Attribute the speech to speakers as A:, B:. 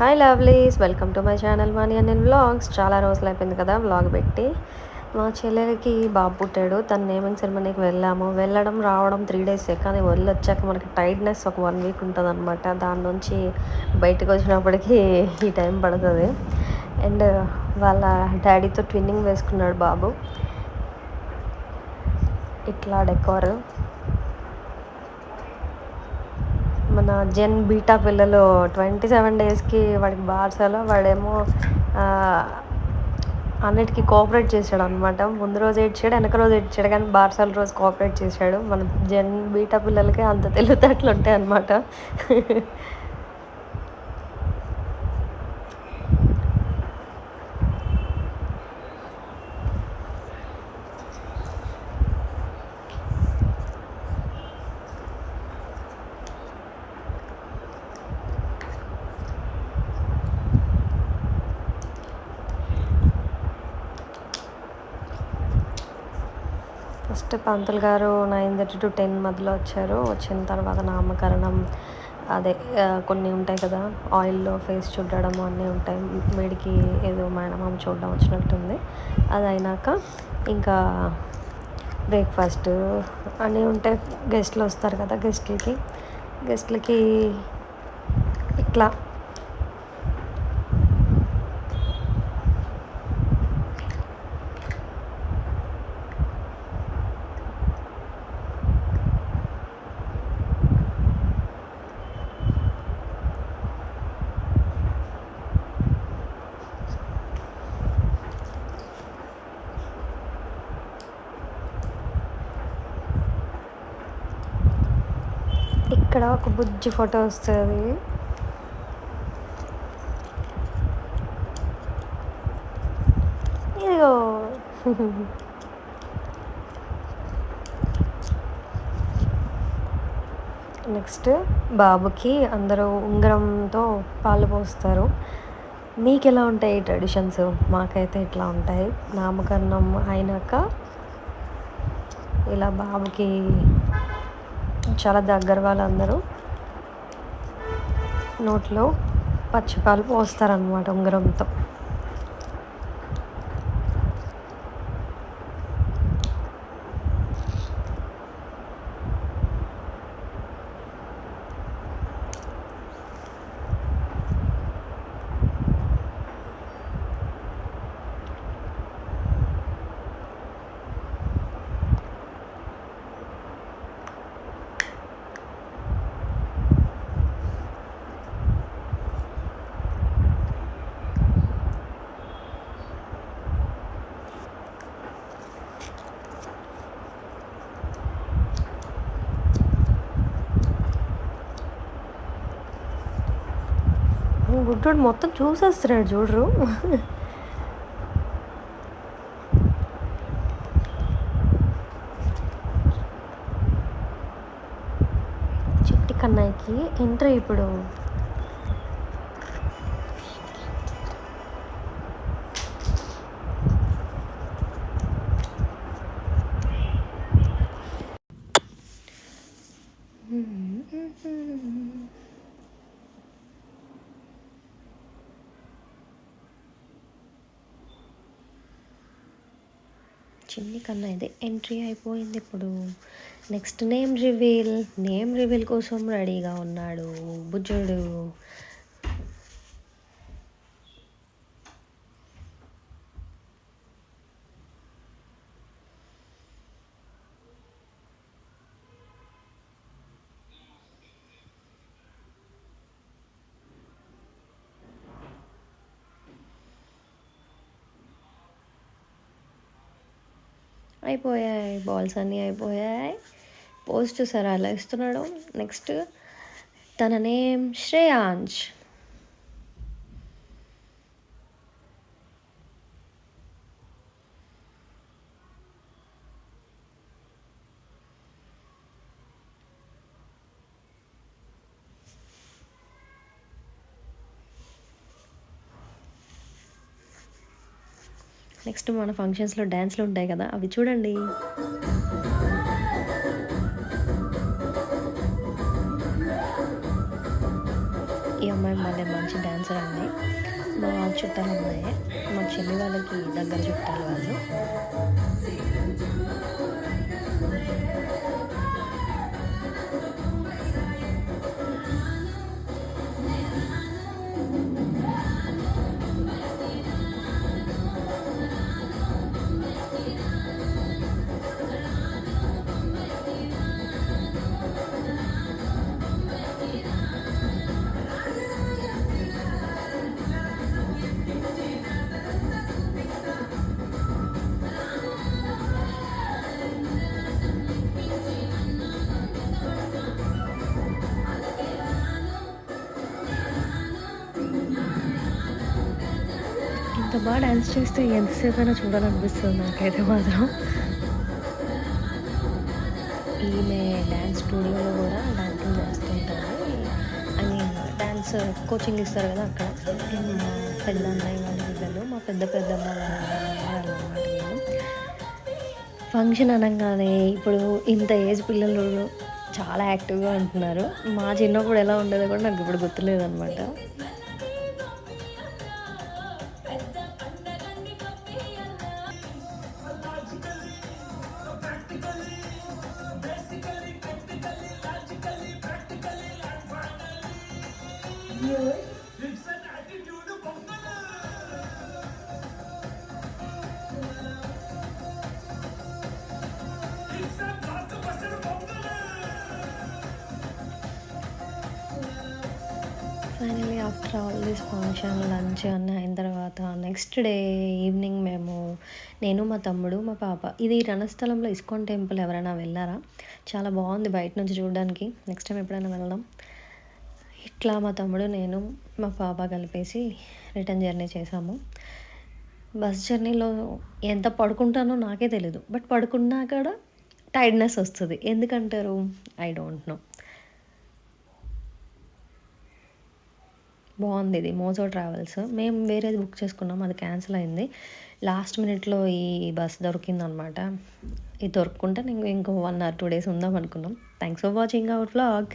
A: Hi lovelies welcome to my channel Mani and నేను vlogs చాలా రోజులు అయిపోయింది కదా వ్లాగ్ పెట్టి. మా చెల్లెలకి బాబు పుట్టాడు. తన నేమింగ్ సెరమనీకి వెళ్ళాము. వెళ్ళడం రావడం త్రీ డేస్ కానీ వెళ్ళి వచ్చాక మనకి టైట్నెస్ ఒక వన్ వీక్ ఉంటుంది అనమాట దాని నుంచి బయటకు వచ్చినప్పటికీ ఈ టైం పడుతుంది. అండ్ వాళ్ళ డాడీతో ట్విన్నింగ్ వేసుకున్నాడు బాబు. ఇట్లా డెకోర్ మన జెన్ బీటా పిల్లలు ట్వంటీ సెవెన్ డేస్కి వాడికి బార్సాలో వాడేమో అన్నిటికీ కోఆపరేట్ చేశాడు అనమాట ముందు రోజు ఏడ్చాడు వెనక రోజు ఏడ్చాడు కానీ బార్సాల రోజు కోఆపరేట్ చేశాడు. మన జెన్ బీటా పిల్లలకి అంత తెలివితేటలు ఉంటాయి అనమాట ఫస్ట్ పంతులు గారు నైన్ థర్టీ టు టెన్ మధ్యలో వచ్చారు. వచ్చిన తర్వాత నామకరణం అదే కొన్ని ఉంటాయి కదా ఆయిల్లో ఫేస్ చూడడం అన్నీ ఉంటాయి. వీడికి ఏదో మేనమామ చూడడం వచ్చినట్టుంది. అది అయినాక ఇంకా బ్రేక్ఫాస్ట్ అన్నీ ఉంటాయి. గెస్ట్లు వస్తారు కదా గెస్ట్లకి. గెస్ట్లకి ఇట్లా ఇక్కడ ఒక బుజ్జి ఫోటో వస్తుంది. ఇదిగో. నెక్స్ట్ బాబుకి అందరూ ఉంగరంతో పాలు పోస్తారు. మీకు ఎలా ఉంటాయి ఈ ట్రెడిషన్స్? మాకైతే ఇట్లా ఉంటాయి. నామకరణం అయినాక ఇలా బాబుకి చాలా దగ్గర వాళ్ళందరూ నోట్లో పచ్చిపాలు పోస్తారనమాట ఉంగరంతో. గుడ్డోడు మొత్తం చూసేస్తున్నాడు చూడరు. చిట్టి కన్నాయికి ఎంట్రీ ఇప్పుడు. చిన్ని కన్నా ఇది ఎంట్రీ అయిపోయింది ఇప్పుడు. Next name reveal name reveal కోసం రెడీగా ఉన్నాడు బుజ్జుడు. అయిపోయాయి బాల్స్ అన్నీ అయిపోయాయి. పోస్ట్ చూసారా అలా ఇస్తున్నాడు. నెక్స్ట్ తన నేమ్ శ్రేయాంజ్ నెక్స్ట్ మన ఫంక్షన్స్లో డ్యాన్స్లు ఉంటాయి కదా అవి చూడండి. ఈ అమ్మాయి మళ్ళీ మంచి డాన్సర్ అండి. మా చుట్టాలు ఉన్నాయి మా చెల్లి వాళ్ళకి దగ్గర చుట్టాలు వాళ్ళు. బాగా డ్యాన్స్ చేస్తే ఎంతసేపు అయినా చూడాలనిపిస్తుంది నాకైతే మాత్రం. ఈమె డ్యాన్స్ స్టూడియోలో కూడా డాన్సింగ్ చేస్తుంటారు. అని డ్యాన్స్ కోచింగ్ ఇస్తారు కదా అక్కడ. మా పెద్ద అన్నయ్య వాళ్ళ పిల్లలు మా పెద్ద పెద్దమ్మ వాళ్ళు వీళ్ళు. ఫంక్షన్ అనగానే ఇప్పుడు ఇంత ఏజ్ పిల్లలు చాలా యాక్టివ్గా ఉంటున్నారు. మా చిన్నప్పుడు ఎలా ఉండేదో కూడా నాకు ఇప్పుడు గుర్తులేదు finally after all this function lunch అన్నీ అయిన తర్వాత నెక్స్ట్ డే ఈవినింగ్ మేము నేను మా తమ్ముడు మా పాప ఇది రణస్థలంలో ఇస్కాన్ టెంపుల్ ఎవరైనా వెళ్ళారా? చాలా బాగుంది బయట నుంచి చూడడానికి. నెక్స్ట్ టైం ఎప్పుడైనా వెళ్దాం. ఇట్లా మా తమ్ముడు నేను మా పాప కలిపేసి రిటర్న్ జర్నీ చేసాము బస్ జర్నీలో ఎంత పడుకుంటానో నాకే తెలీదు. బట్ పడుకున్నా కూడా టైర్డ్నెస్ వస్తుంది. ఎందుకంటారు? I don't know. బాగుంది ఇది. Mojo travels. మేము వేరేది బుక్ చేసుకున్నాం. అది క్యాన్సిల్ అయింది. లాస్ట్ మినిట్లో ఈ బస్ దొరికింది అనమాట ఇది దొరుకుంటే నేను ఇంకో వన్ ఆర్ టూ డేస్ ఉందాం అనుకున్నాం. Thanks for watching our vlog